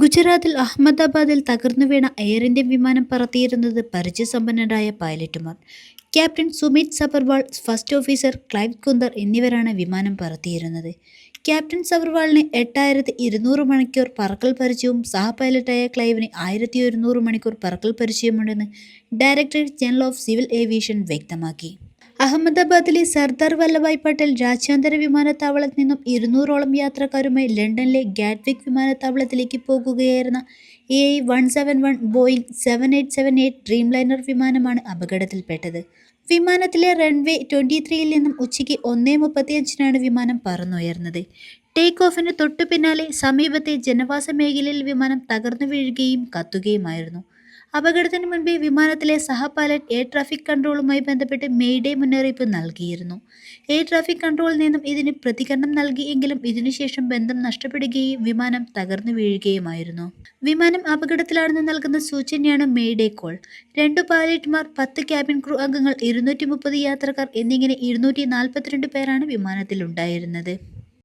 ഗുജറാത്തിൽ അഹമ്മദാബാദിൽ തകർന്നു വീണ എയർ ഇന്ത്യ വിമാനം പറത്തിയിരുന്നത് പരിചയസമ്പന്നരായ പൈലറ്റുമാർ. Captain Sumit Sabharwal first officer Clive Kunder എന്നിവരാണ് വിമാനം പറത്തിയിരുന്നത്. ക്യാപ്റ്റൻ സബർവാളിന് എട്ടായിരത്തി ഇരുന്നൂറ് മണിക്കൂർ പറക്കൽ പരിചയവും സഹ പൈലറ്റായ ക്ലൈവിന് ആയിരത്തി ഒരുന്നൂറ് മണിക്കൂർ പറക്കൽ പരിചയമുണ്ടെന്ന് directorate general of civil aviation വ്യക്തമാക്കി. അഹമ്മദാബാദിലെ സർദാർ വല്ലഭായ് പട്ടേൽ രാജ്യാന്തര വിമാനത്താവളത്തിൽ നിന്നും ഇരുന്നൂറോളം യാത്രക്കാരുമായി ലണ്ടനിലെ ഗാറ്റ്വിക് വിമാനത്താവളത്തിലേക്ക് പോകുകയായിരുന്ന A I one seven one Boeing seven eight seven eight dreamliner വിമാനമാണ് അപകടത്തിൽപ്പെട്ടത്. വിമാനത്തിലെ റൺവേ ട്വന്റി ത്രീയിൽ നിന്നും ഉച്ചയ്ക്ക് ഒന്നേ മുപ്പത്തിയഞ്ചിനാണ് വിമാനം പറന്നുയർന്നത്. ടേക്ക് ഓഫിന് തൊട്ടു പിന്നാലെ സമീപത്തെ ജനവാസ മേഖലയിൽ വിമാനം തകർന്നു വീഴുകയും കത്തുകയുമായിരുന്നു. അപകടത്തിന് മുൻപേ വിമാനത്തിലെ സഹ പൈലറ്റ് എയർ ട്രാഫിക് കൺട്രോളുമായി ബന്ധപ്പെട്ട് മെയ്ഡേ മുന്നറിയിപ്പ് നൽകിയിരുന്നു. എയർ ട്രാഫിക് കൺട്രോളിൽ നിന്നും ഇതിന് പ്രതികരണം നൽകിയെങ്കിലും ഇതിനുശേഷം ബന്ധം നഷ്ടപ്പെടുകയും വിമാനം തകർന്നു വീഴുകയുമായിരുന്നു. വിമാനം അപകടത്തിലാണെന്ന് നൽകുന്ന സൂചനയാണ് മെയ്ഡേ കോൾ. രണ്ട് പൈലറ്റുമാർ പത്ത് ക്യാബിൻ ക്രൂ അംഗങ്ങൾ ഇരുന്നൂറ്റി യാത്രക്കാർ എന്നിങ്ങനെ ഇരുന്നൂറ്റി പേരാണ് വിമാനത്തിലുണ്ടായിരുന്നത്.